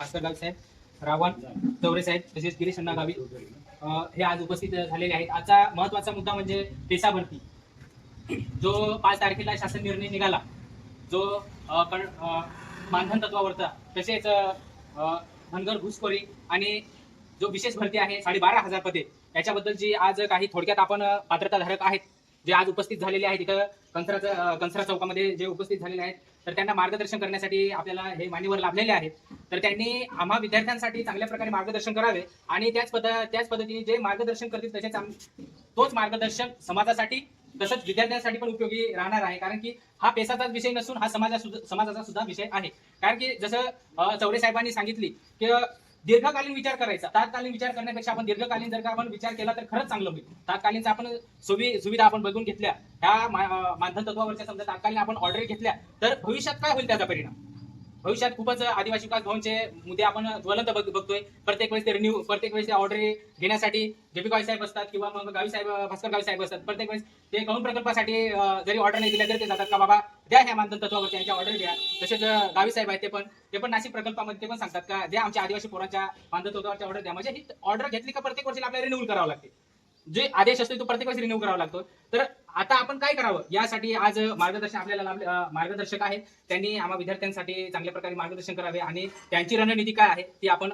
भास्करगाव साहेब रावण चौरे साहेब तसेच गिरीश अण्णा गावी हे आज उपस्थित झालेले आहेत. आजचा महत्त्वाचा मुद्दा म्हणजे पेसा भरती जो पाच तारखेला शासन निर्णय निघाला जो कण- मानधन तत्वावरचा तसेच धनगर घुसखोरी आणि जो विशेष भरती आहे साडेबारा हजार पदे याच्याबद्दल जी आज काही थोडक्यात आपण पात्रताधारक आहेत जे आज उपस्थित झालेले आहेत. इथं कंसराचं कंसरा चौकामध्ये जे उपस्थित झालेले आहेत तर त्यांना मार्गदर्शन करण्यासाठी आपल्याला हे मान्यवर लाभलेले आहेत. तर त्यांनी आम्हा विद्यार्थ्यांसाठी चांगल्या प्रकारे मार्गदर्शन करावे आणि त्याच पद त्याच पद्धतीने जे मार्गदर्शन करतील तसेच तोच मार्गदर्शन समाजासाठी तसंच विद्यार्थ्यांसाठी पण उपयोगी राहणार आहे. कारण की हा पेसाचाच विषय नसून हा समाजा समाजाचा सुद्धा विषय आहे. कारण की जसं चौरे साहेबांनी सांगितली की दीर्घकालीन विचार करायचा. तात्कालीन विचार करण्यापेक्षा आपण दीर्घकालीन जर का आपण विचार केला तर खरंच चांगलं होईल. तात्कालीनचा आपण सुविधा आपण बघून घेतल्या. ह्या मानधन तत्वावरच्या समजा तात्कालीन आपण ऑर्डर घेतल्या तर भविष्यात काय होईल त्याचा परिणाम? भविष्यात खूपच आदिवासी विकास भवनचे मुद्दे आपण ज्वलंत बघतोय. प्रत्येक वेळेस ते रिन्यू प्रत्येक वेळेस ऑर्डर घेण्यासाठी जेपी गावी साहेब असतात किंवा मग गावी साहेब भास्कर गावी साहेब असतात. प्रत्येक वेळेस ते गहू प्रकल्पासाठी जरी ऑर्डर नाही दिल्या तरी ते जातात का बाबा द्या ह्या मानधन तत्वावर त्यांच्या ऑर्डर द्या तसेच गावी साहेब आहेत ते पण. ते पण नाशिक प्रकल्पामध्ये ते पण सांगतात का द्या आमच्या आदिवासी पोरांच्या मानधन तत्वावरच्या ऑर्डर द्या म्हणजे ही ऑर्डर घेतली का प्रत्येक वर्षी आपल्याला रिन्यूल करावं लागते. जे आदेश असतो तो प्रत्येक वेळेस रिन्यू करावा लागतो. तर आता आपण काय करावं? यासाठी आज मार्गदर्शन आपल्याला लाभले- मार्गदर्शक आहेत. त्यांनी आम्हा विद्यार्थ्यांसाठी चांगल्या प्रकारे मार्गदर्शन करावे आणि त्यांची रणनीती काय आहे ती आपण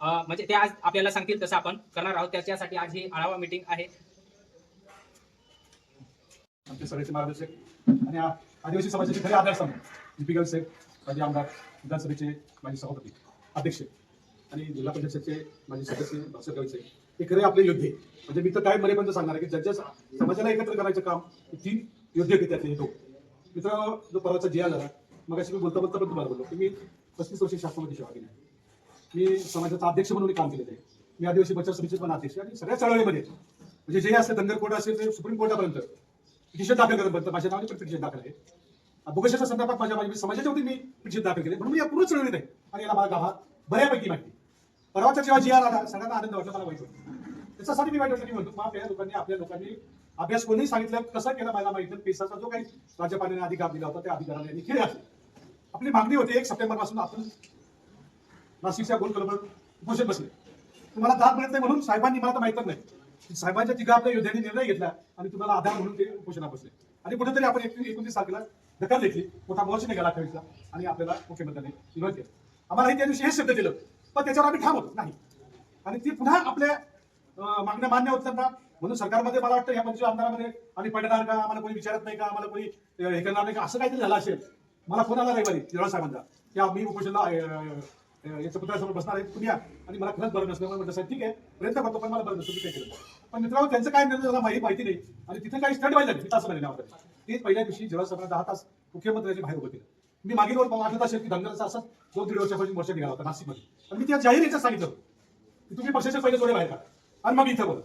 म्हणजे ते आज आपल्याला सांगतील तसं आपण करणार आहोत. त्याच्यासाठी आज ही आढावा मीटिंग आहे. आमचे सगळ्याचे मार्गदर्शक आणि आदिवासी समाजाचे खरे आधारस्तंभ जी साहेब माजी आमदार विधानसभेचे माजी सभापती अध्यक्ष आणि जिल्हा परिषदेचे माजी सदस्य भास्कर साहेब. ते खरे आपले योद्धे. म्हणजे मी तर काय मरेपर्यंत सांगणार आहे की ज्यांच्या समाजाला एकत्र करायचं काम तीन योद्धे होते हे मित्र जो परवाचा जिया झाला मग अशी मी बोलता बोलता पण तुम्हाला बोललो की मी पस्तीस वर्षी शासनामध्ये सेवा केली मी समाजाचा अध्यक्ष म्हणून काम केलेलं आहे. मी आदिवासी बचत समितीचे पण अध्यक्ष आणि सगळ्या चळवळीमध्ये. म्हणजे जे असते धनगर कोर्ट असेल ते सुप्रीम कोर्टापर्यंत पिटिशन दाखल करत माझ्या नावाने पण पिटिशन दाखल आहे. भूगशाच्या संदर्भात माझ्या माझ्या समाजाच्या वतीने मी पिटिशन दाखल केले. म्हणून मी या पूर्ण चळवळीत आहे आणि याला मला गावात बऱ्यापैकी माहिती परवाच्या जेव्हा जी आर आला सगळ्यांना आनंद वाटला मला माहिती त्याच्यासाठी मी वाईट वाटलं की म्हणतो मग आपल्या लोकांनी आपल्या लोकांनी अभ्यास कोणी सांगितलं कसं केलं मला माहिती पेसाचा जो काही राज्यपालाने अधिकार दिला होता त्या अधिकाराने यांनी केले असेल आपली मागणी होती एक सप्टेंबरपासून आपण नाशिकच्या गोल कलबर उपोषण बसले. तुम्हाला दाद मिळत नाही म्हणून साहेबांनी मला तर माहितच नाही. साहेबांच्या तिघा आपल्या योद्ध्यांनी निर्णय घेतला आणि तुम्हाला आधार म्हणून ते उपोषणात बसले. आणि कुठेतरी आपण एकवीस एकोणतीस तारखेला दखल घेतली. मोठा मोर्च निघाला अठ्ठावीसला आणि आपल्याला मुख्यमंत्र्यांनी विरोध केला. आम्हाला त्या दिवशी हे शब्द केलं पण त्याच्यावर आम्ही ठाम होतो नाही. आणि ती पुन्हा आपल्या मागण्या मान्य होत ना. म्हणून सरकारमध्ये मला वाटतं या पंचवीस आमदारामध्ये आम्ही पडणार का? आम्हाला कोणी विचारत नाही का? आम्हाला कोणी हे करणार नाही का? असं काहीतरी झालं असेल. मला फोन आला रविवारी जिराळ साहेबांचा. की मी उपोषणला याच्या पुतळ्यासमोर बसणार आहे. तुम्ही या. आणि मला खरंच बरं नसलं म्हटलं साहेब ठीक आहे. प्रयत्न करतो पण मला बरं नसतं. मी काय केलं? पण मित्रांनो त्यांचं काय निर्णय झाला माहिती माहिती नाही. आणि तिथे काही स्टंट व्हायला लागली. असं नाही ते पहिल्या दिवशी जिराळ साहेबांना दहा तास मुख्यमंत्र्यांची बाहेर उभं केलं. मी मागील वर आठवत असेल की धनगरचा असं दोन दीड वर्षापासून मोर्चा निघाला होता नाशिकमध्ये. आणि मी त्या जाहीर याच्यात सांगितलं की तुम्ही पक्षाचे पहिले जोडे बाहेर काढा. आणि मग इथं बोला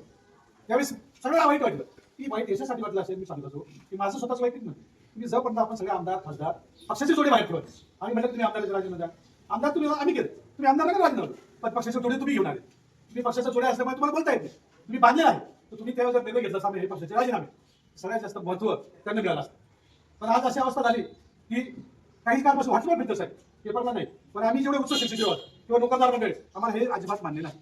त्यावेळेस सगळं वाईट वाटलं. ती वाईट याच्यासाठी वाटलं असेल मी सांगत होतो की माझं स्वतःच वाईट नाही तुम्ही जोपर्यंत आपण सगळे आमदार खासदार पक्षाचे जोडे बाहेर ठेवत आणि म्हणजे तुम्ही आमदार राजीनामा द्या. आमदार तुम्ही आम्ही केलं. तुम्ही आमदार नका राजीनामा पण पक्षाचे जोडे तुम्ही घेऊन आले. तुम्ही पक्षाचे जोडे असल्यामुळे तुम्हाला बोलता येते तुम्ही बांधले आहे. तर तुम्ही त्यावेळेस जर निर्णय घेतला सामने हे पक्षाचे राजीनामे. सगळ्यात जास्त महत्त्व त्यांना मिळालं असतं. पण आज अशी अवस्था झाली की काही काळापासून वाचलं मिळतं साहेब. पेपरला नाही. पण आम्ही जेवढे उच्च शिक्षित आहोत किंवा नोकरदार मंडळ आम्हाला हे अजिबात मान्य नाही.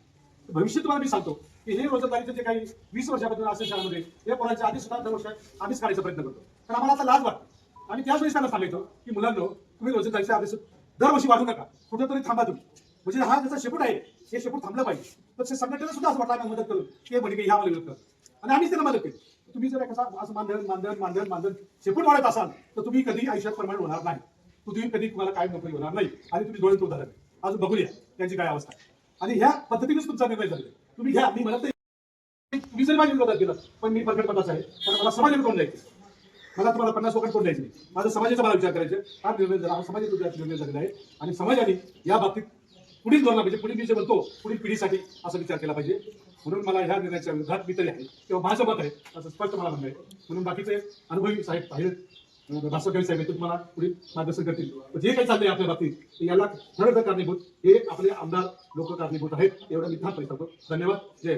भविष्य तुम्हाला मी सांगतो की हे रोजंदारीचे जे काही वीस वर्षापासून असेल शाळेमध्ये हे पोरांच्या आधी सुद्धा दर वर्ष आम्हीच काढायचा प्रयत्न करतो. तर आम्हाला आता लाज वाटतो. आणि त्याच वेळेस त्यांना सांगितलं की मुलांना तुम्ही रोजंदारीचे आदेश दरवर्षी वाढू नका. कुठेतरी थांबा तुम्ही. म्हणजे हा जसा शेपूट आहे. हे शेपूट थांबलं पाहिजे. तर ते संघटनेला सुद्धा असं वाटलं आम्ही मदत करू हे म्हणे की ह्या मला मदत आणि आम्हीच त्यांना मदत केली. तुम्ही जर कसा असं मानधन मानधन मानधन मानधन शेपूट वाढत असाल तर तुम्ही कधी आयुष्यात प्रमाण होणार नाही. पृथ्वी कधी तुम्हाला काय नोकरी होणार नाही. आणि तुम्ही डोळे उदाहरण अजून बघूया. त्यांची काय अवस्था आणि ह्या पद्धतीनेच तुमचा निर्णय झालेला तुम्ही घ्या. मी म्हणत नाही तुम्ही जरी माझ्या विरोधात गेलं पण मी प्रकटपणाचा आहे. पण मला समाजाने कोण द्यायचे? मला तुम्हाला पन्नास लोकांना कोण द्यायचे नाही? माझा समाजाचा मला विचार करायचे हा निर्णय झाला. हा समाजाचा निर्णय झालेला आहे. आणि समाजाने या बाबतीत पुढील धोरणा पाहिजे म्हणजे पुढील मी जे म्हणतो पुढील पिढीसाठी असा विचार केला पाहिजे. म्हणून मला ह्या निर्णयाच्या विरोधात मी तरी आहे. किंवा माझं मत आहे असं स्पष्ट मला म्हणणं आहे. म्हणून बाकीचे अनुभवी साहेब बाहेर भास्कर साहेब आहेत तुम्हाला पुढे मार्गदर्शन करतील. जे काही चालतंय आपल्या बाबतीत याला खरं कारणीभूत हे आपले आमदार लोक कारणीभूत आहेत एवढा मी ठाम धन्यवाद. जय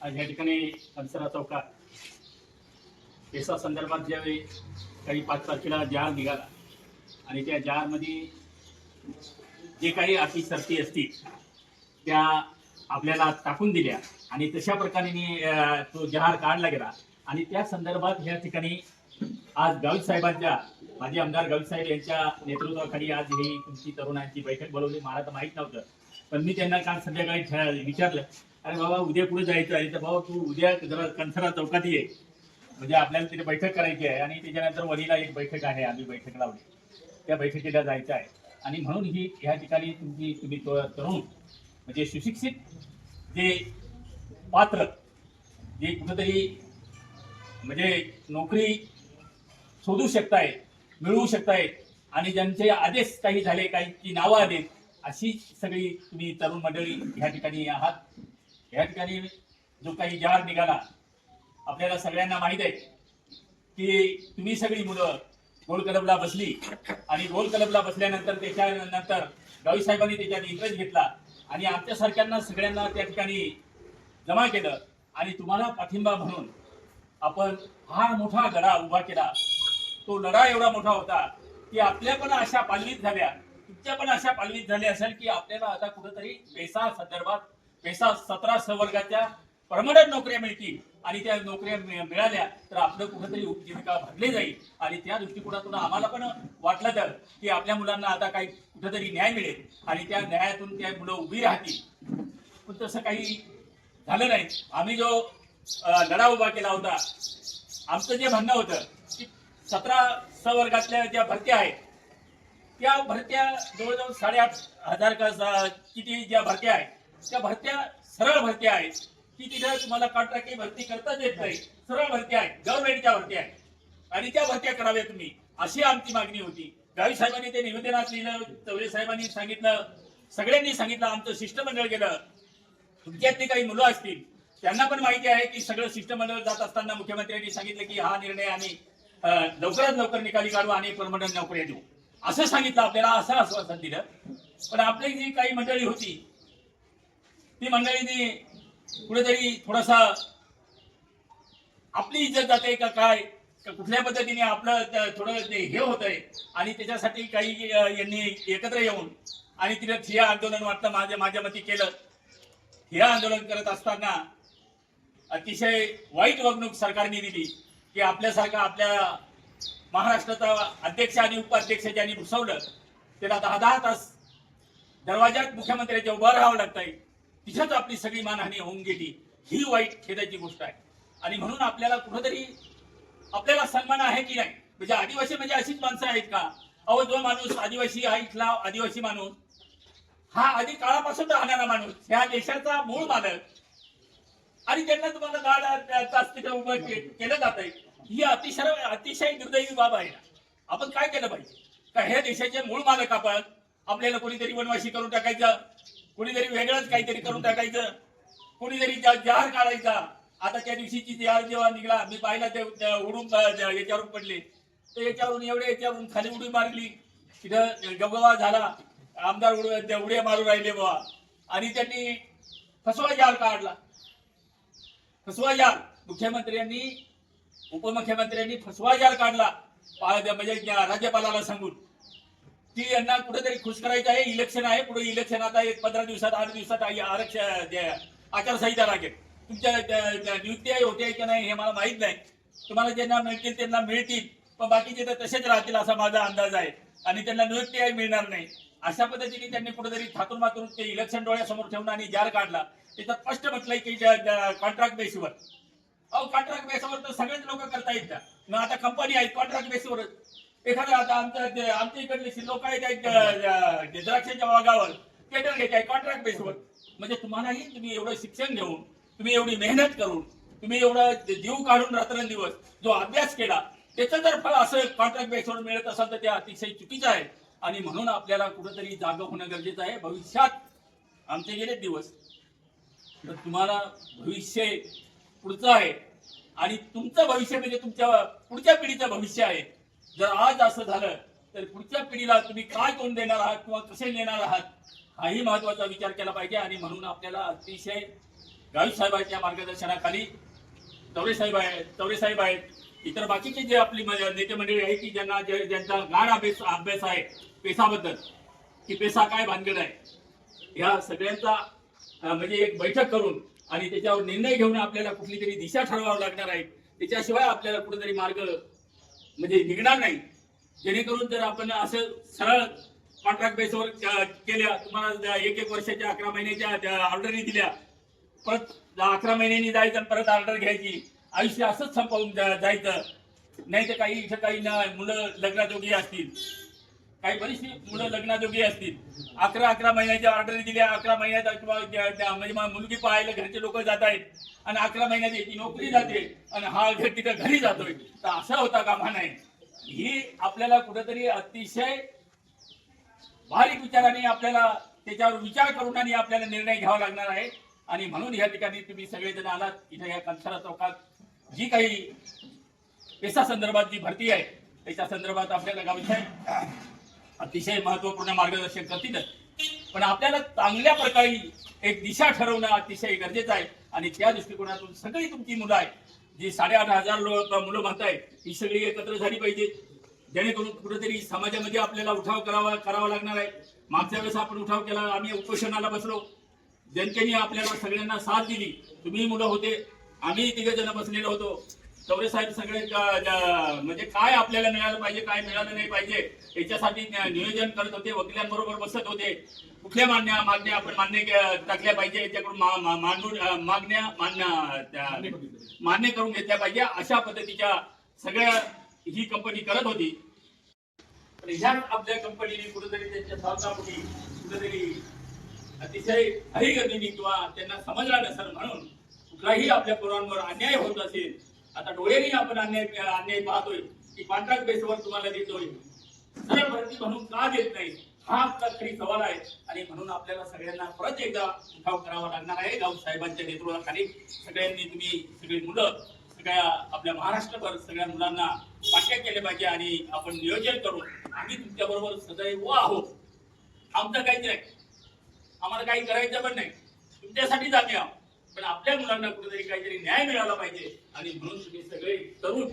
आज या ठिकाणी कंसरा चौकात पेसा संदर्भात ज्यावेळी काही पाच तारखेला जाहीर निघाला आणि त्या जहारमध्ये जे काही अटी शर्ती असतील त्या आपल्याला टाकून दिल्या. आणि तशा प्रकारे तो जहार काढला गेला. आणि त्या संदर्भात या ठिकाणी आज गावित साहेबांच्या माजी आमदार गावित साहेब यांच्या नेतृत्वाखाली आज ही तुमची तरुणांची बैठक बोलवली. मला तर माहीत नव्हतं. पण मी त्यांना काल संध्याकाळी विचारलं अरे बाबा उद्या पुढे जायचं आहे? तर बाबा तू उद्या जरा कणसरा चौकात ये. म्हणजे आपल्याला तिथे बैठक करायची आहे. आणि त्याच्यानंतर वरीला एक बैठक आहे. आम्ही बैठक लावली. त्या बैठकीला जायचं आहे. आणि म्हणून ही ह्या ठिकाणी तुमची तुम्ही तरुण म्हणजे सुशिक्षित जे पात्र जे कुठंतरी म्हणजे नोकरी शोधू शकताय मिळवू शकताय आणि ज्यांचे आदेश काही झाले काही नावं आलेत अशी सगळी तुम्ही तरुण मंडळी ह्या ठिकाणी आहात. ह्या ठिकाणी जो काही जार निघाला आपल्याला सगळ्यांना माहीत आहे की तुम्ही सगळी मुलं गोल क्लबला बसली आणि गोल क्लबला बसल्यानंतर त्याच्यानंतर गावी साहेबांनी त्याच्यात इंटरेस्ट घेतला. आणि आमच्यासारख्यांना सगळ्यांना त्या ठिकाणी जमा केलं आणि तुम्हाला पाठिंबा म्हणून आपण हा मोठा लढा उभा केला. तो लढा एवढा मोठा होता की आपल्या पण अशा पालवीत झाल्या. तुमच्या पण अशा पालवीत झाल्या असेल की आपल्याला आता कुठंतरी पैसा संदर्भात पैसा सतरा संवर्गाच्या परमनंट नोकऱ्या मिळतील. आणि त्या नोकऱ्या मिळाल्या तर आपलं कुठंतरी उपजीविका भरली जाईल? आणि त्या दृष्टिकोनातून आम्हाला पण वाटलं तर की आपल्या मुलांना आता काही कुठंतरी न्याय मिळेल. आणि त्या न्यायातून त्या मुलं उभी राहतील. पण तसं काही झालं नाही. आम्ही जो लढा उभा केला होता आमचं जे म्हणणं होतं की सतरा सवर्गातल्या ज्या भरत्या आहेत त्या भरत्या जवळजवळ साडेआठ हजार का किती ज्या भरत्या आहेत त्या भरत्या सरळ भरत्या आहेत. की तिथं तुम्हाला कॉन्ट्रॅक्टची भरती करताच येत नाही. सरळ भरत्या आहे. गव्हर्नमेंटच्या भरत्या आहे. आणि त्या भरत्या कराव्या तुम्ही. अशी आमची मागणी होती. गावी साहेबांनी ते निवेदनात लिहिलं चौरे साहेबांनी सांगितलं सगळ्यांनी सांगितलं आमचं शिष्टमंडळ गेलं. तुमच्यातली काही मुलं असतील त्यांना पण माहिती आहे की सगळं शिष्टमंडळ जात असताना मुख्यमंत्र्यांनी सांगितलं की हा निर्णय आम्ही लवकरात लवकर निकाली काढू आणि परमनंट नोकऱ्या देऊ. असं सांगितलं आपल्याला असं आश्वासन दिलं. पण आपली जी काही मंडळी होती ती मंडळींनी कुठेतरी थोडासा आपली इज्जत जाते का काय? का कुठल्या पद्धतीने आपलं थोडं हे होत आहे आणि त्याच्यासाठी काही यांनी एकत्र येऊन आणि तिला ठिया आंदोलन वाटतं माझ्या माझ्या मती केलं. ठिया आंदोलन करत असताना अतिशय वाईट वागणूक सरकारने दिली की आपल्यासारखा आपल्या महाराष्ट्राचा अध्यक्ष आणि उपाध्यक्ष ज्यांनी घुसवलं त्याला दहा दहा तास दरवाजात मुख्यमंत्र्यांच्या उभं राहावं लागतंय. तिथंच आपली सगळी मानहानी होऊन गेली. ही वाईट खेदाची गोष्ट आहे. आणि म्हणून आपल्याला कुठंतरी आपल्याला सन्मान आहे की नाही? म्हणजे आदिवासी म्हणजे अशीच माणसं आहेत का? अहो जो माणूस आदिवासी हा इथला आदिवासी माणूस हा आधी काळापासून राहणारा माणूस ह्या देशाचा मूळ मालक. आणि त्यांना तुम्हाला दहा तास तिथे उभं केलं जात आहे. ही अतिशय अतिशय दुर्दैवी बाब आहे. आपण काय केलं पाहिजे? का ह्या देशाचे मूळ मालक आपण आपल्याला कोणीतरी वनवासी करून टाकायचं? कुणीतरी वेगळंच काहीतरी करून टाकायचं. कुणीतरी जहार काढायचा आता त्या दिवशीची जहार जेव्हा निघाला मी पाहिला ते उडून याच्यावरून पडले. तर याच्यावरून एवढे याच्यावरून खाली उडी मारली. तिथं गबगबा झाला. आमदार उड ते उड्या मारू राहिले बाबा आणि त्यांनी फसवा जहार काढला. फसवा जाल मुख्यमंत्र्यांनी उपमुख्यमंत्र्यांनी फसवा जाल काढला. म्हणजे राज्यपालाला सांगून. की यांना कुठेतरी खुश करायचं आहे. इलेक्शन आहे. पुढे इलेक्शन आता एक पंधरा दिवसात आठ दिवसात आरक्षण आचारसंहिता लागेल तुमच्या नियुक्ती होते की नाही हे मला माहीत नाही. तुम्हाला ज्यांना मिळतील त्यांना मिळतील. पण बाकीचे तर तसेच राहतील असा माझा अंदाज आहे. आणि त्यांना नियुक्तीही मिळणार नाही. अशा पद्धतीने त्यांनी कुठेतरी थातून मातून ते इलेक्शन डोळ्यासमोर ठेवून आणि जार काढला. त्याच्यात स्पष्ट म्हटलंय की कॉन्ट्रॅक्ट बेसवर अहो कॉन्ट्रॅक्ट बेसवर तर सगळेच लोक करता येत ना मग आता कंपनी आहेत कॉन्ट्रॅक्ट बेसवर एखाद्या आता आमच्या आमच्या इकडले लोक आहेत एक, अं, ते द्राक्षाच्या बागावर घेत आहे कॉन्ट्रॅक्ट बेसवर म्हणजे तुम्हालाही तुम्ही एवढं शिक्षण घेऊन तुम्ही एवढी मेहनत करून तुम्ही एवढं जीव काढून रात्रंदिवस जो अभ्यास केला त्याचं जर फळ असं कॉन्ट्रॅक्ट बेसवर मिळत असेल तर ते अतिशय चुकीचं आहे. आणि म्हणून आपल्याला कुठंतरी जागं होणं गरजेचं आहे. भविष्यात आमचे गेले दिवस. तर तुम्हाला भविष्य पुढचं आहे. आणि तुमचं भविष्य म्हणजे तुमच्या पुढच्या पिढीचं भविष्य आहे. जर आज असं झालं तर पुढच्या पिढीला तुम्ही काय कोण देणार आहात किंवा कसे नेणार आहात हाही महत्त्वाचा विचार केला पाहिजे. आणि म्हणून आपल्याला अतिशय गावी साहेबांच्या मार्गदर्शनाखाली. तवरे साहेब आहेत तवरे साहेब आहेत. इतर बाकीचे जे आपली म- नेते मंडळी आहे की ज्यांना जे- ज्यांचा गाढ अभ्यास अभ्यास आहे पेसाबद्दल की पेसा काय भानगड आहे या सगळ्यांचा म्हणजे एक बैठक करून आणि त्याच्यावर निर्णय घेऊन आपल्याला कुठली तरी दिशा ठरवावं लागणार आहे. त्याच्याशिवाय आपल्याला कुठेतरी मार्ग म्हणजे निघणार नाही. जेणेकरून जर आपण असं सरळ कॉन्ट्रॅक्ट बेसवर केल्या तुम्हाला एक एक वर्षाच्या अकरा महिन्याच्या ऑर्डरी दिल्या परत अकरा महिन्यांनी जायचं परत ऑर्डर घ्यायची आयुष्य असंच संपवून जायचं. नाही तर काही इथं काही ना मुलं लग्नाजोगी असतील. काही बरीचशी मुलं लग्नाजोगी असतील. अकरा अकरा महिन्याच्या ऑर्डर दिल्या अकरा महिन्यात किंवा म्हणजे मुलगी पाहायला घरचे लोक जात आहेत. आणि अकरा महिन्यात याची नोकरी जाते आणि हा घर तिथं घरी जातोय. तर असा होता कामा नाही ही आपल्याला कुठेतरी अतिशय बारीक विचाराने आपल्याला त्याच्यावर विचार करून आणि आपल्याला निर्णय घ्यावा लागणार आहे. आणि म्हणून या ठिकाणी तुम्ही सगळेजण आलात. इथं या कंसारा चौकात जी काही पेसा संदर्भात जी भरती आहे त्याच्या संदर्भात आपल्याला गावचे अतिशय महत्त्वपूर्ण मार्गदर्शन करतीलच. पण आपल्याला चांगल्या प्रकारे एक दिशा ठरवणं अतिशय गरजेचं आहे. आणि त्या दृष्टिकोनातून सगळी तुमची मुलं आहेत. जी साडेआठ हजार लो- मुलं म्हणताय ही सगळी एकत्र झाली पाहिजे. जेणेकरून कुठेतरी समाजामध्ये आपल्याला उठाव करावा करावा लागणार आहे. मागच्या वेळेस आपण उठाव केला आम्ही उपोषणाला बसलो. जनतेने आपल्याला सगळ्यांना साथ दिली तुम्ही मुलं होते आम्ही तिघे जण बसलेलो होतो. चौरे साहेब सगळे म्हणजे काय आपल्याला मिळालं पाहिजे काय मिळालं नाही पाहिजे याच्यासाठी नियोजन करत होते वकिलांबरोबर बसत होते. कुठल्या मान्य मागण्या आपण मान्य टाकल्या पाहिजे याच्याकडून मागण्या मान्य मान्य करून घेतल्या पाहिजे अशा पद्धतीच्या सगळ्या ही कंपनी करत होती. पण ह्या आपल्या कंपनीने कुठेतरी त्यांच्या स्वार्थापोटी कुठेतरी अतिशय हरीगतीने किंवा त्यांना समजला नसेल म्हणून कुठलाही आपल्या पोरांवर अन्याय होत असेल आता डोळ्यांनी आपण अन्याय अन्याय पाहतोय. की कॉन्ट्रॅक्ट बेसवर तुम्हाला देतोय. सरळ भरती म्हणून का देत नाही? हा आपला खरी सवाल आहे. आणि म्हणून आपल्याला सगळ्यांना परत एकदा उठाव करावा लागणार आहे. गाव साहेबांच्या नेतृत्वाखाली सगळ्यांनी तुम्ही सगळी मुलं सगळ्या आपल्या महाराष्ट्रभर सगळ्या मुलांना पाठ्य केले पाहिजे आणि आपण नियोजन करून आम्ही तुमच्या बरोबर सदैव आहोत. आमचं काहीच नाही. आम्हाला काही करायचं पण नाही. तुमच्यासाठीच आम्ही आहोत. पण आपल्या मुलांना कुठेतरी काहीतरी न्याय मिळाला पाहिजे. आणि म्हणून तुम्ही सगळे तरुण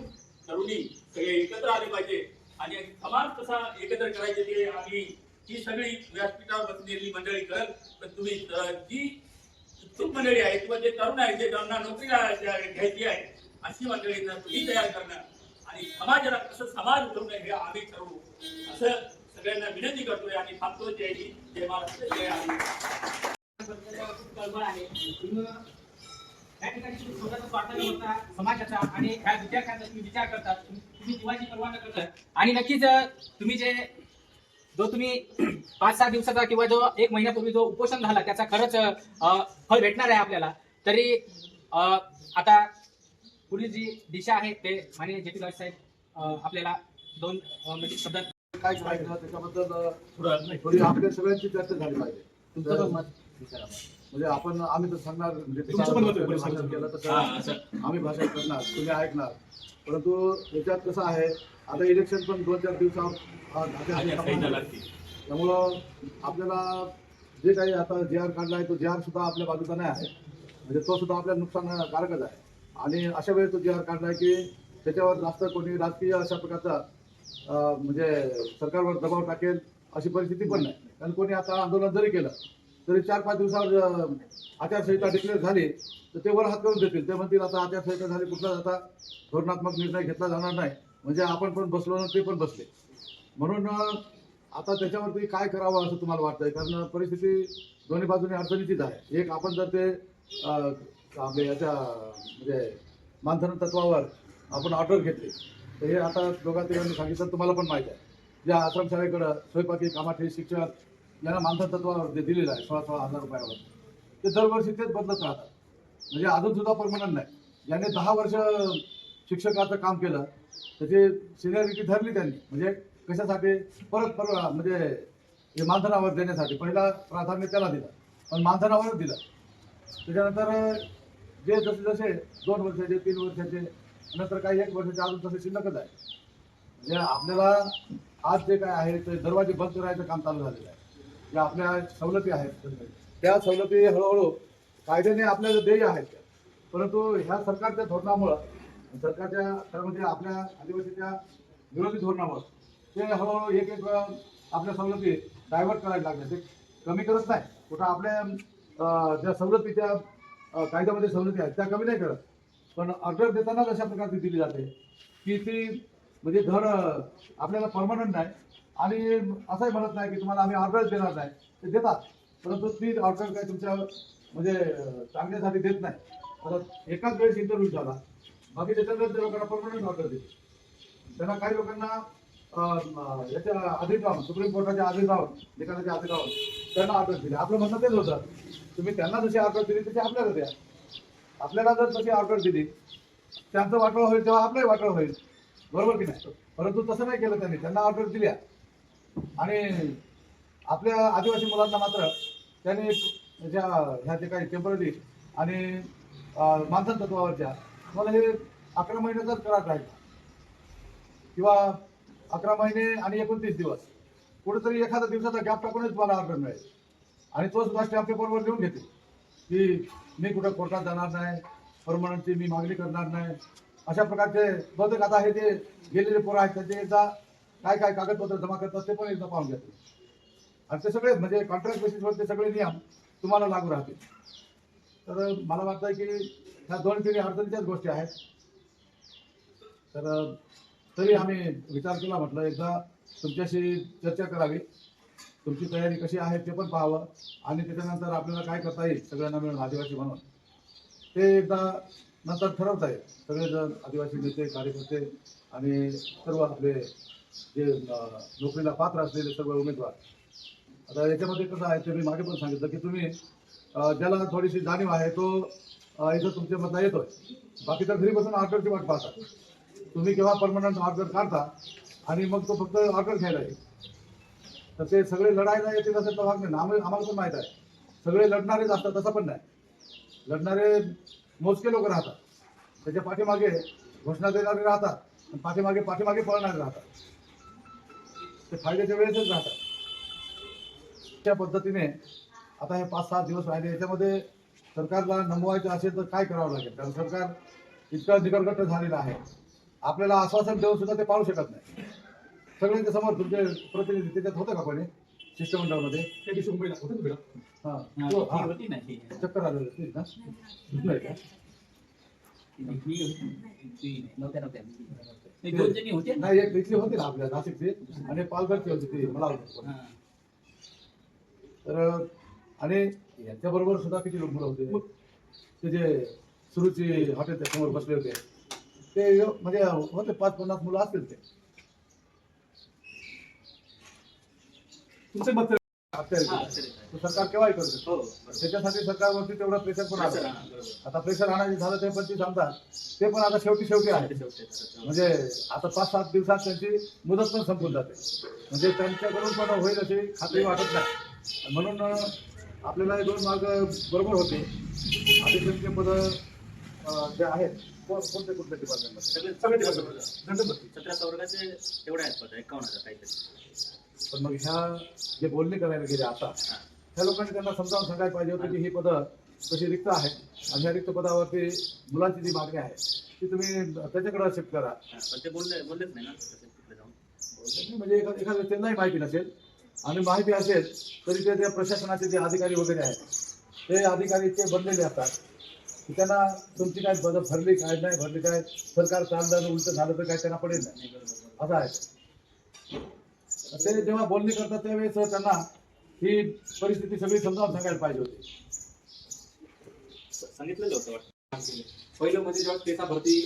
तरुणी सगळे एकत्र आले पाहिजे. आणि समाज कसा एकत्र करायचे ते आम्ही ही सगळी व्यासपीठावर बसलेली मंडळी करत पण तुम्ही जी इच्छुक मंडळी आहे किंवा जे तरुण आहे जे त्यांना नोकरीला घ्यायची आहे अशी मंडळींना तुम्ही तयार करणं आणि समाजाला कसं समाज उठवणं हे आम्ही ठरवू. असं सगळ्यांना विनंती करतोय आणि सांगतो जय हिंद जय महाराष्ट्र जय आदिवासी खूप आहे त्या ठिकाणी तुम्ही स्वतःचा स्वार्थ समाजाचा आणि ह्या विद्यार्थ्यांचा तुम्ही विचार करतात तुम्ही जीवाची पर्वा न आणि नक्कीच तुम्ही जे जो तुम्ही पाच सहा दिवसाचा किंवा जो एक महिन्यापूर्वी जो उपोषण झाला त्याचा खरंच फळ भेटणार आहे आपल्याला तरी अं, आता पुढील जी दिशा आहे ते माननीय जे पी साहेब आपल्याला दोन म्हणजे शब्दात काय करायचं? त्याच्याबद्दल थोडं थोडी आपल्या सगळ्यांची चर्चा झाली पाहिजे. तुमचं मत म्हणजे आपण आम्ही तर सांगणार म्हणजे भाषण केलं हा, तसं. आम्ही भाषण करणार तुम्ही ऐकणार. परंतु याच्यात कसं आहे आता इलेक्शन पण दोन चार लागते. त्यामुळं आपल्याला जे काही आता जे आर काढला आहे तो जे आर सुद्धा आपल्या बाजूचा नाही आहे. म्हणजे तो सुद्धा आपल्याला नुकसानकारकच आहे. आणि अशा वेळेस तो जे आर काढला आहे की त्याच्यावर जास्त कोणी राजकीय अशा प्रकारचा म्हणजे सरकारवर दबाव टाकेल अशी परिस्थिती पण नाही. कारण कोणी आता आंदोलन जरी केलं तरी चार पाच दिवसावर आचारसंहिता डिक्लेअर झाली तर ते वर हात करून देतील. ते म्हणतील आता आचारसंहिता झाली कुठलाच आता धोरणात्मक निर्णय घेतला जाणार नाही. म्हणजे आपण पण बसलो ना ते पण बसले. म्हणून आता त्याच्यावरती काय करावं असं तुम्हाला वाटतंय? कारण परिस्थिती दोन्ही बाजूने अडचणीचीच आहे. एक आपण जर ते आपले याच्या म्हणजे मानधन तत्वावर आपण ऑर्डर घेतली तर हे आता दोघा तिघांनी सांगितलं तुम्हाला पण माहीत आहे. ज्या आश्रमशाळेकडं स्वयंपाकी कामाठी शिक्षक यांना मानधन तत्वावर जे दिलेलं आहे सोळा सोळा हजार रुपयावर ते दरवर्षी तेच बदलत राहतात. म्हणजे अजून सुद्धा परमनंट नाही. ज्याने दहा वर्ष शिक्षकाचं काम केलं त्याची सिनियरिटी धरली त्यांनी. म्हणजे कशासाठी? परत परत म्हणजे हे मानधनावर देण्यासाठी. पहिला प्राधान्य त्याला दिलं पण मानधनावरच दिलं. त्याच्यानंतर जे जसे जसे दोन वर्षाचे तीन वर्षाचे नंतर काही एक वर्षाचे अजून तसे शिल्लकच आहे. म्हणजे आपल्याला आज जे काय आहे ते दरवाजे बंद करायचं काम चालू झालेलं आहे. ज्या आपल्या सवलती आहेत. त्या सवलती हळूहळू कायद्याने आपल्याला देय आहेत. परंतु ह्या सरकारच्या धोरणामुळं सरकारच्या खरं म्हणजे आपल्या आदिवासीच्या विरोधी धोरणामुळं ते हळूहळू एक एक आपल्या सवलती डायव्हर्ट करायला लागले. ते कमी करत नाही. कुठं आपल्या ज्या सवलतीच्या कायद्यामध्ये सवलती आहेत त्या कमी नाही करत. पण ऑर्डर देताना अशा प्रकारची दिली जाते? की ती म्हणजे घर आपल्याला परमनंट नाही. आणि असंही म्हणत नाही की तुम्हाला आम्ही ऑर्डर देणार नाही. ते देतात. परंतु ती ऑर्डर काय तुमच्या म्हणजे चांगल्यासाठी देत नाही. परत एकाच वेळेस इंटरव्ह्यू झाला. बाकी त्याच्यानंतर त्या लोकांना परमनंट ऑर्डर देते त्यांना काही लोकांना याच्या आधी राहून सुप्रीम कोर्टाच्या आधी राहून निकालाच्या आधी राहून त्यांना ऑर्डर दिली. आपलं म्हणणं तेच होतं. तुम्ही त्यांना जशी ऑर्डर दिली तशी आपल्याला द्या. आपल्याला जर तशी ऑर्डर दिली त्यांचं वाटोळ होईल तेव्हा आपलंही वाटोळ होईल. बरोबर की नाही? परंतु तसं नाही केलं त्यांनी. त्यांना ऑर्डर दिल्या. आणि आपल्या आदिवासी मुलांना मात्र त्यांनी ज्या ह्या जे काही टेंपररी आणि मानसन मानधन तत्वावरच्या मला हे अकरा महिन्याचाच करार राहिला किंवा अकरा महिने आणि एकोणतीस दिवस. कुठेतरी एखादा दिवसाचा गॅप टाकूनच मला ऑर्डर मिळेल. आणि तो सुद्धा स्टॅम्प पेपरवर लिहून घेते. की मी कुठं कोर्टात जाणार नाही परमनंटची मी मागणी करणार नाही. अशा प्रकारचे बहुतेक आता हे जे गेलेले पोरं आहेत त्यांचे एकदा काय काय कागदपत्र जमा करतात ते पण एकदा पाहून घेते. आणि ते सगळे म्हणजे कॉन्ट्रॅक्ट बेसिसवर ते सगळे नियम तुम्हाला लागू राहतील. तर मला वाटतं की ह्या दोन पिढी अडचणीच्याच गोष्टी आहेत. तर तरी आम्ही विचार केला म्हटलं एकदा तुमच्याशी चर्चा करावी. तुमची तयारी कशी आहे ते पण पाहावं. आणि त्याच्यानंतर आपल्याला काय करता येईल सगळ्यांना मिळून आदिवासी म्हणून. ते एकदा नंतर ठरवता येईल. सगळेजण आदिवासी नेते कार्यकर्ते आणि सर्व आपले जे नोकरीला पात्र असलेले सर्व उमेदवार. आता याच्यामध्ये कसं आहे ते मी मागे पण सांगितलं की तुम्ही ज्याला थोडीशी जाणीव आहे तो इथं तुमच्या मधला येतोय. बाकी तर घरी बसून ऑर्डरची वाट पाहता तुम्ही केव्हा परमनंट ऑर्डर काढता आणि मग तो फक्त ऑर्डर घ्यायला येईल. तर ते सगळे लढायला येतील असं तर वागणं नाही आम्हाला आम्हाला पण माहीत आहे. सगळे लढणारेच असतात तसं पण नाही. लढणारे मोजके लोक राहतात. त्याच्या पाठीमागे घोषणा देणारे राहतात आणि पाठीमागे पाठीमागे पळणारे राहतात. ते फायद्याच्या वेळेसच राहतात. त्या पद्धतीने आता हे पाच सहा दिवस राहिले याच्यामध्ये सरकारला नमवायचं असेल तर काय करावं लागेल? कारण सरकार इतकं निगरगट झालेलं आहे. आपल्याला आश्वासन देऊन सुद्धा ते पाळू शकत नाही. सगळ्यांच्या समोर तुमचे प्रतिनिधी त्याच्यात होतं का कोणी? शिष्टमंडळामध्ये? त्या दिवशी मुंबईला होते. चक्कर आलेलं ना? नाही का? नाही, दोन जणी होते ना नाही एक इथली होती ना आपल्या नाशिकची आणि पालघरची होती ती मला. हा. तर आणि यांच्याबरोबर सुद्धा किती लोक मुलं होते ते जे सुरुची हॉटेलच्या समोर बसले होते ते यो- म्हणजे होते पाच पन्नास मुलं असतील ते तुमचं मत हा, असेल. तो सरकार केव्हाही करू शकतो हो त्याच्यासाठी सरकारवरती तेवढं प्रेशर पण हा, बरोबर. आता प्रेशर आणायचे झालं ते पंचवीस आमदार ते पण आता शेवटी शेवटी आहे. म्हणजे आता पाच सात दिवसात त्यांची मुदत पण संपून जाते. म्हणजे त्यांच्याकडून पण होईल अशी खात्री वाटत नाही. म्हणून आपल्याला हे दोन मार्ग बरोबर होते. अध्यक्षांचे पद जे आहेत कोण- कोणते कुठल्या डिपार्टमेंटमध्ये सगळे सगळे दिवस दंडपती. सतरा चौरगाचे तेवढे आहेत पद एकावन्न हजार काहीतरी. पण मग ह्या जे बोलणी करायला गेले आता त्या लोकांनी त्यांना समजावून सांगायला पाहिजे होतं की ही पदं तशी रिक्त आहेत. आणि ह्या रिक्त पदावरती मुलांची जी मागणी आहे ती तुम्ही त्याच्याकडे शिफ्ट करा. पण ते बोलले बोललेच नाही ना म्हणजे एखाद एखाद्या त्यांनाही माहिती नसेल. आणि माहिती असेल तरी ते प्रशासनाचे जे अधिकारी वगैरे आहेत ते अधिकारी इतके बनलेले असतात. की त्यांना तुमची काय पदं भरली काय नाही भरली काय सरकार चाललं उलट झालं तर काय त्यांना पडेल? नाही. असं आहे. ते जेव्हा बोलणी करतात त्यावेळेस त्यांना ही परिस्थिती सगळी समजावून सांगायला पाहिजे होती. सांगितलेलं होतं पहिलं म्हणजे ज्यावेळेस पेसा भरती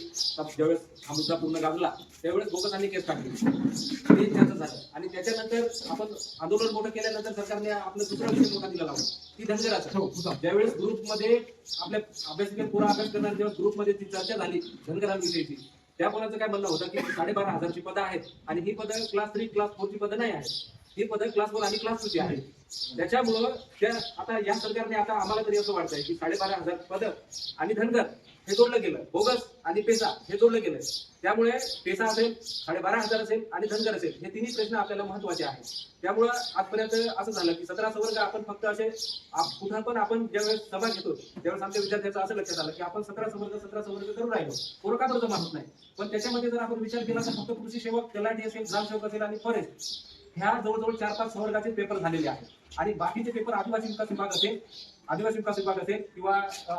ज्यावेळेस हा मुद्दा पूर्ण गाजला त्यावेळेस बोगसांनी केस टाकली. ते त्याचं झालं. आणि त्याच्यानंतर आपण आंदोलन मोठं केल्यानंतर सरकारने आपलं दुसरा विषय मोठा दिला लावला ती धनगराचा ज्यावेळेस ग्रुपमध्ये आपल्या अभ्यासिका पुरा अभ्यास करणार जेव्हा ग्रुपमध्ये ती चर्चा झाली धनगरांविषयीची त्या मुलाचं काय म्हणणं होतं की साडेबारा हजारची पदं आहेत. आणि ही पदं क्लास थ्री क्लास फोरची पदं नाही आहेत. ही पदं क्लास वन आणि क्लास टूची आहेत. त्याच्यामुळं त्या आता या सरकारने आता आम्हाला तरी असं वाटतंय की साडेबारा हजार पदक आणि धनगर हे जोडलं गेलं. बोगस आणि पेसा हे जोडलं गेलं. त्यामुळे पेसा असेल साडेबारा हजार असेल आणि धनगर असेल हे तिन्ही प्रश्न आपल्याला महत्त्वाचे आहेत. त्यामुळं आजपर्यंत असं झालं की सतरा सवर्ग आपण फक्त असे कुठं पण आपण ज्यावेळेस सभा घेतो त्यावेळेस आमच्या विद्यार्थ्यांचं असं लक्षात आलं की आपण सतरा सवर्ग सतरा सवर्ग करून राहिलो. पोरं का बरं जमा होत नाही. पण त्याच्यामध्ये जर आपण विचार केला तर फक्त कृषी सेवक तलाठी असेल ग्रामसेवक असेल आणि फॉरेस्ट. ह्या जवळजवळ चार पाच वर्गाचे पेपर झालेले आहेत. आणि बाकीचे पेपर आदिवासी विकास विभाग असेल आदिवासी विकास विभाग असेल किंवा अ,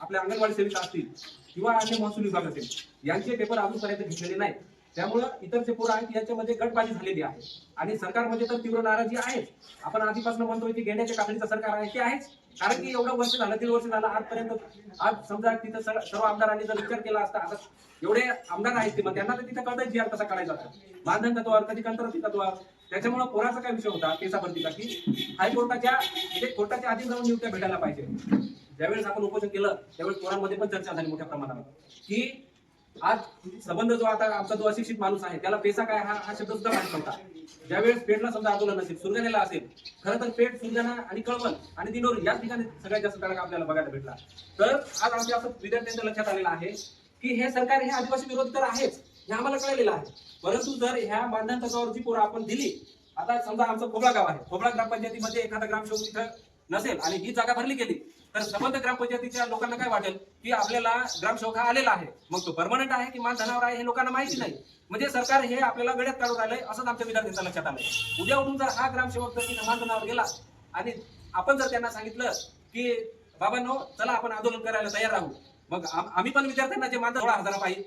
आपल्या अंगणवाडी सेविका असतील किंवा असे महसूल विभाग असेल यांचे पेपर अजूनपर्यंत घेतलेले नाहीत. त्यामुळं इतर जे पोरं आहेत यांच्यामध्ये गटबाजी झालेली आहे. आणि सरकारमध्ये तर तीव्र नाराजी आहेच. आपण आधीपासून म्हणतोय की गेण्याच्या काकडीचं सरकार आहे ते आहेच. कारण की एवढं वर्ष झालं तीन वर्ष झालं आजपर्यंत आज समजा तिथं सर्व आमदारांनी जर विचार केला असता आता एवढे आमदार आहेत ते मग त्यांना तर तिथं कळतं जी आर कसा काढायचा होता. बांधण तत्वावर कधी कंत्राटी तत्व त्याच्यामुळे कोराचा काय विषय होता केसा भरतीचा की? हायकोर्टाच्या म्हणजे कोर्टाच्या आधी जाऊन नियुक्त्या भेटायला पाहिजे. ज्यावेळेस आपण उपोषण केलं त्यावेळेस पोरांमध्ये पण चर्चा झाली मोठ्या प्रमाणावर. की आज संबंध जो आता आमचा जो अशिक्षित माणूस आहे त्याला पैसा काय हा हा शब्द सुद्धा माहीत नव्हता. ज्यावेळेस पेटला समजा आंदोलन असेल सुरगाण्याला असेल खरं तर पेठ सुरगाणा आणि कळवण आणि दिनोर याच ठिकाणी सगळ्यात जास्त तडाखा आपल्याला बघायला भेटला. तर आज आमच्या असं विद्यार्थ्यांच्या लक्षात आलेलं आहे की हे सरकार हे आदिवासी विरोधी तर आहेच हे आम्हाला कळलेलं आहे. परंतु जर ह्या मानधन तत्वावर जी पोरं आपण दिली आता समजा आमचं खोबळा गाव आहे खोबळा ग्रामपंचायतीमध्ये एखादा ग्रामसेवक तिथं नसेल आणि ही जागा भरली गेली तर संबंध ग्रामपंचायतीच्या लोकांना काय वाटेल? की आपल्याला ग्रामसेवक हा आलेला आहे. मग तो परमनंट आहे की मानधनावर आहे हे लोकांना माहिती नाही. म्हणजे सरकार हे आपल्याला गड्यात काढून राहिलंय असंच आमच्या विद्यार्थ्यांच्या लक्षात आलंय. उद्या उठून जर हा ग्रामसेवक जर तिथे मानधनावर गेला आणि आपण जर त्यांना सांगितलं की बाबांनो चला आपण आंदोलन करायला तयार राहू. मग आम्ही पण विद्यार्थ्यांना जे मानधन सोळा हजारा पाहिजे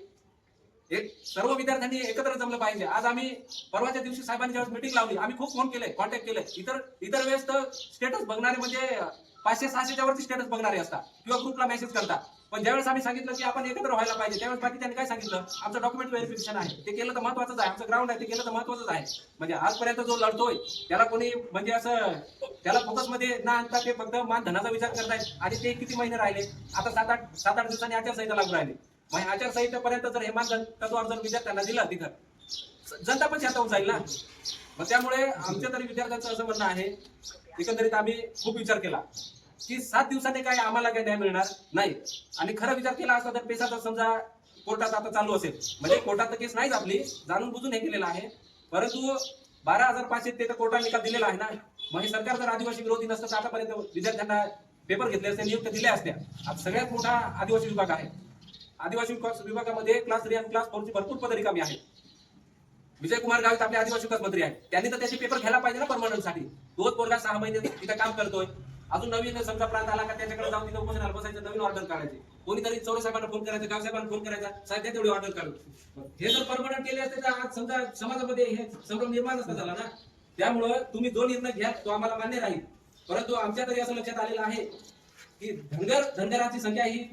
एक सर्व विद्यार्थ्यांनी एकत्र जमलं पाहिजे. आज आम्ही परवाच्या दिवशी साहेबांनी ज्यावेळेस मीटिंग लावली आम्ही खूप फोन केले कॉन्टॅक्ट केले. इतर इतर वेळेस तर स्टेटस बघणारे म्हणजे पाचशे सहाशेच्या वरती स्टेटस बघणारे असतात किंवा ग्रुपला मेसेज करतात. पण ज्यावेळेस आम्ही सांगितलं की आपण एकत्र व्हायला पाहिजे त्यावेळेस बाकी त्यांनी काय सांगितलं? आमचं डॉक्युमेंट व्हेरिफिकेशन आहे. ते केलं तर महत्वाचंच आहे. आमचं ग्राउंड आहे ते केलं तर महत्वाचंच आहे. म्हणजे आजपर्यंत जो लढतोय त्याला कोणी म्हणजे असं त्याला फोकसमध्ये ना आणता ते फक्त मानधनाचा विचार करतायत आणि ते किती महिने राहिले? आता सात आठ सात आठ दिवसांनी आचारसंहिता लागू राहिले. मग आचारसंहितेपर्यंत जर हे मानधन तत्वावर जर विद्यार्थ्यांना दिलं तिथं जनता पण शांत होऊन जाईल ना? मग त्यामुळे आमच्या तरी विद्यार्थ्यांचं असं म्हणणं आहे एकंदरीत आम्ही खूप विचार केला की सात दिवसांनी काय आम्हाला काय न्याय मिळणार नाही. आणि खरा विचार केला असता तर पेशाचा समजा कोर्टात आता चालू असेल. म्हणजे कोर्टात केस नाहीच आपली जाणून बुजून हे केलेलं आहे. परंतु बारा हजार पाचशे ते तर कोर्टाने निकाल दिलेला आहे ना? मग हे सरकार जर आदिवासी विरोधी नसतं तर आतापर्यंत विद्यार्थ्यांना पेपर घेतले असते नियुक्त दिल्या असत्या. आज सगळ्यात मोठा आदिवासी विभाग आहे. आदिवासी विकास विभागामध्ये क्लास थ्री आणि क्लास फोरची भरपूर पद रिकामी आहेत. विजयकुमार गावित आपले आदिवासी विकास मंत्री आहेत. त्यांनी तर त्याचे पेपर घ्यायला पाहिजे ना परमनंटसाठी तोच पोरगा सहा महिने तिथे काम करतोय. अजून नवीन समजा प्रांत आला का त्याच्याकडे जाऊन तिथे उपोषणाला बसायचं नवीन ऑर्डर काढायचे. कोणीतरी चौरे साहेबांना फोन करायचा गाव साहेबांना फोन करायचा. साहेब तेवढी ऑर्डर काढू हे जर परमनंट केले असते तर आज समजा समाजामध्ये हे संभ्रम निर्माण असता झाला ना? त्यामुळं तुम्ही दोन निर्णय घ्या तो आम्हाला मान्य राहील. परंतु आमच्या तरी असं लक्षात आलेलं आहे की धनगर धनगरांची संख्या ही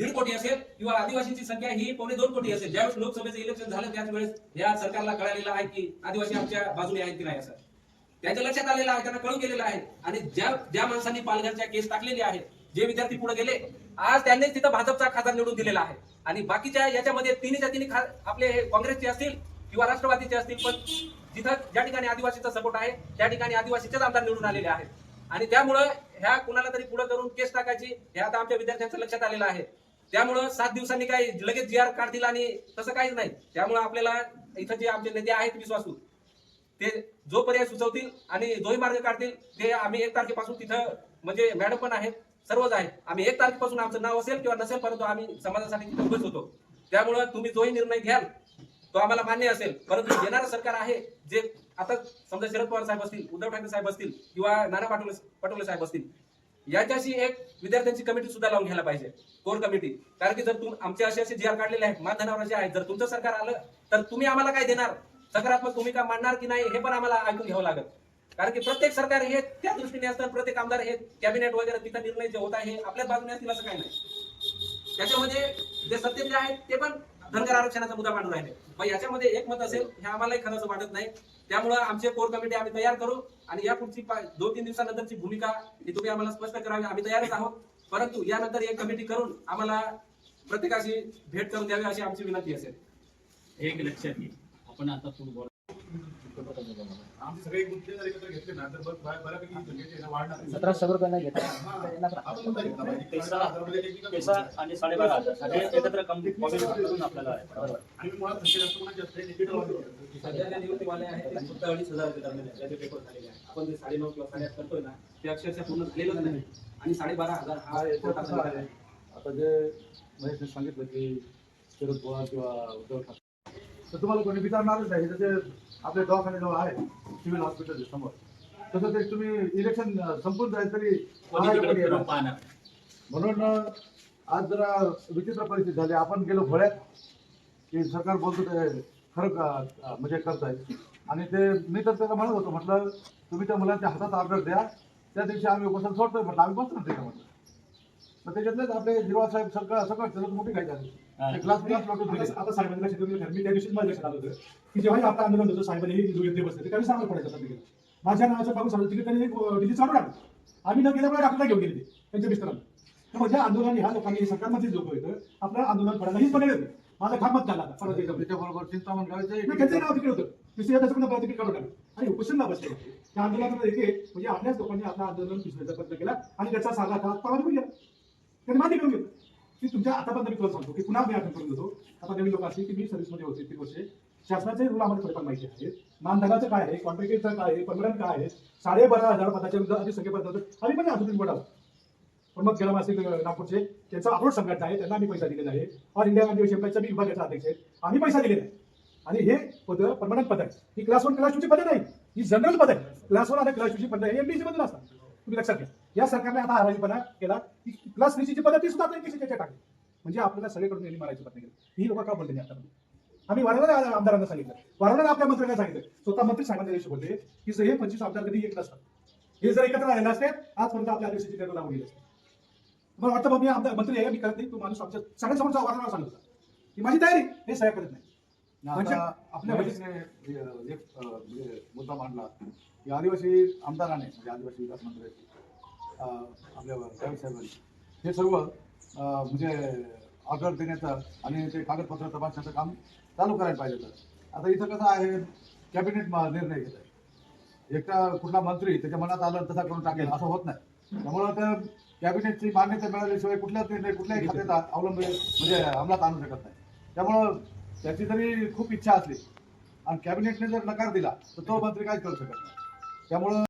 दीड कोटी असेल किंवा आदिवासींची संख्या ही पावणे दोन कोटी असेल. ज्यावेळेस लोकसभेचं इलेक्शन झालं त्याच वेळेस या सरकारला कळालेलं आहे की आदिवासी आमच्या बाजूने आहेत की नाही असं. त्यांच्या लक्षात आलेलं आहे त्यांना कळून गेलेलं आहे. आणि ज्या ज्या माणसांनी पालघरच्या केस टाकलेली आहे जे विद्यार्थी पुढे गेले आज त्यांनी तिथं भाजपचा खासदार निवडून दिलेला आहे. आणि बाकीच्या याच्यामध्ये तिन्हीच्या तिन्ही खा- आपले काँग्रेसचे असतील किंवा राष्ट्रवादीचे असतील पण जिथं ज्या ठिकाणी आदिवासीचा सपोर्ट आहे त्या ठिकाणी आदिवासीचेच आमदार निवडून आलेले आहेत. आणि त्यामुळं ह्या कुणाला तरी पुढे करून केस टाकायची हे आता आमच्या विद्यार्थ्यांचं लक्षात आलेलं आहे. त्यामुळं सात दिवसांनी काही लगेच जी आर काढतील आणि तसं काहीच नाही. त्यामुळं आपल्याला इथं जे आमचे नेते आहेत विश्वासू ते जो पर्याय सुचवतील आणि जोही मार्ग काढतील ते आम्ही एक तारखेपासून तिथं म्हणजे मॅडम पण आहेत सर्वच आहेत. आम्ही एक तारखेपासून आमचं नाव असेल किंवा नसेल परंतु आम्ही समाजासाठी तिथे उभेच होतो. त्यामुळं तुम्ही जोही निर्णय घ्याल तो आम्हाला मान्य असेल. परंतु येणारं सरकार आहे जे आता समजा शरद पवार साहेब असतील उद्धव ठाकरे साहेब असतील किंवा नाना पाटोले पाटोले साहेब असतील याच्याशी एक विद्यार्थ्यांची कमिटी सुद्धा लावून घ्यायला पाहिजे. कोर कमिटी कारण की जर तुम आमचे असे असे जी आर काढलेले आहेत मानधनावर जे आहेत जर तुमचं सरकार आलं तर तुम्ही आम्हाला काय देणार? सकारात्मक भूमिका मांडणार की नाही हे पण आम्हाला ऐकून घ्यावं लागत कारण की प्रत्येक सरकार हे त्या दृष्टीने असतं प्रत्येक आमदार हे कॅबिनेट वगैरे तिथं निर्णय जे होत आहे हे आपल्याच बाजूने असतील असं काही नाही. त्याच्यामध्ये जे सत्तेत जे आहेत ते पण धनगर आरक्षणाचा मुद्दा मांडून राहिले. मग याच्यामध्ये एक मत असेल हे आम्हालाही खरंच वाटत नाही. त्यामुळं आमचे कोर कमिटी आम्ही तयार करू आणि या पुढची पा- दोन तीन दिवसानंतरची भूमिका ही तुम्ही आम्हाला स्पष्ट करावी. आम्ही तयारच आहोत. परंतु यानंतर एक कमिटी करून आम्हाला प्रत्येकाशी भेट करून द्यावी अशी आमची विनंती असेल. एक लक्षात घे आपण आता पुढे आमचे सगळे मुद्दे जर एकत्र घेतले ना तर बऱ्यापैकी आहे वाढणार. आहे. सतराशे रुपये नाही घेता हा, आपण मुद्दा घेतला आणि साडेबारा एकत्र आपल्याला आहे. आणि मुळात निवृत्तीवाले आहेत ते फक्त अडीच हजार रुपये दरम्यान आहेत. त्याचे पेपर झालेले आहेत. आपण जे किंवा साडेआठ करतोय ना ते अक्षरशः पूर्ण नाही. आणि साडेबारा हजार हा आहे आहे. आता जे महेशने सांगितलं की शरद पवार किंवा उद्धव ठाकरे तर तुम्हाला कोणी विचारणारच नाही जसे आपले दवाखाने जवळ आहे सिव्हिल हॉस्पिटल समोर. तसं ते तुम्ही इलेक्शन संपून जाईल तरी येणार. म्हणून आज जरा विचित्र परिस्थिती झाली. आपण गेलो भोळ्यात की सरकार बोलतो ते खरं का- म्हणजे करताय आणि ते मी तर त्याला म्हणत होतो म्हटलं तुम्ही त्या मुलांच्या हातात ऑर्डर द्या. त्या दिवशी आम्ही उपोषण सोडतोय. म्हटलं आम्ही बसतो त्याच्या म्हटलं? तर त्याच्यातलेच आपले गिरवा साहेब सरकार सगळं त्याच्यात मोठी काय झाली. क्लास क्लास लोटून दिले. आता लक्षात नाही. मी त्या दिवशीच माझ्या लक्षात आलं होतं. की जेव्हा आपलं आंदोलन होतं साहेबांनी हे घेतले बसले त्यावेळी सांगलं पडायचं पत्रिकेला माझ्या नावाचं पाहून सांगितलं की त्यांनी डिलीट चालू टाकलं आम्ही न गेल्यामुळे डॉक्टरला घेऊन गेले त्यांच्या मिस्टरांना तर म्हणजे आंदोलन ह्या लोकांनी सरकारमध्ये लोक येतं आपलं आंदोलन पडायला हीच बनेल माझा खात मत झाला आता. त्याच्याबरोबर चिंतामण मी त्यांचं गावाचं नाव तिकडे होतं. तिसऱ्या त्याच्याकडे तिकीट काढून टाकलं. आणि उपोषणला बसले होते. त्या आंदोलनामध्ये एक एक म्हणजे आपल्याच लोकांनी आपलं आंदोलन पिसवायचा प्रयत्न केला आणि त्याचा सागा हात परवा पण गेला. त्यांनी मान्य करून घेतलं. की तुमच्या आतापर्यंत मी तुला सांगतो की पुन्हा मी आठवण करून देतो. आता नवीन लोक असतील की मी सर्व्हिसमध्ये होते तीन वर्षे. शासनाचे रूल आम्हाला थोडेफार माहिती आहेत. मानधनाचं काय आहे? कॉन्ट्रॅक्टचं काय आहे? परमनंट काय आहे? साडेबारा हजार पदाच्या विरुद्ध अधिक संख्येपर्यंत आम्ही पण असतो आहोत पण मग गेला असतील नागपूरचे त्यांचा अप्रोच संघटना आहे त्यांना आम्ही पैसा दिलेला आहे. ऑल इंडिया गांधी एम्प्लॉयचा मी विभागाचा अध्यक्ष आहे आम्ही पैसा दिलेला आहे. आणि हे पद परमनंट पद आहे. ही क्लास वन क्लास टूची पद नाही. ही जनरल पद आहे. क्लास वन आणि क्लास टूची पद आहे. एमबीसी मधून असतात. तुम्ही लक्षात घ्या. या सरकारने आता हराजीपणा केला. की क्लास थ्रीची पद ती सुद्धा त्याच्या टाकली म्हणजे आपल्याला सगळीकडून मारायची प्रयत्न केली ही लोक का बोलते आता? आम्ही वारंवार आमदारांना सांगितलं. वारंवार आपल्या मंत्र्यांना सांगितलं. स्वतः मंत्री साहेबांच्या दिवशी बोलले की हे पंचवीस आमदार कधी एक नसतात. हे जर एकत्र राहिले असते आजपर्यंत आपल्या आदिवासी जिल्ह्याला लावून गेले असते. मला वाटतं मी आमदार मंत्री आहे मी करत नाही. तो माणूस आमच्या सगळ्यांसमोरचा वारंवार सांगत होता. की माझी तयारी हे सह्या करत नाही. म्हणजे आपल्या महेशने जे- एक म्हणजे मुद्दा मांडला. की आदिवासी आमदाराने म्हणजे आदिवासी विकास मंत्री अं, आपल्या साहेबांनी हे सर्व म्हणजे ऑर्डर देण्याचं आणि ते कागदपत्र तपासण्याचं काम चालू करायला पाहिजे होतं. आता इथं कसं आहे कॅबिनेट निर्णय घेत आहे. एकटा कुठला मंत्री त्याच्या मनात आलं तसा करून टाकेल असं होत नाही. त्यामुळं त्या कॅबिनेटची मान्यता मिळाल्याशिवाय कुठल्याच निर्णय कुठल्याही खात्याचा अवलंब म्हणजे अंमलात आणू शकत नाही. त्यामुळं त्याची जरी खूप इच्छा असली. आणि कॅबिनेटने जर नकार दिला तर तो मंत्री काय करू शकत नाही. त्यामुळं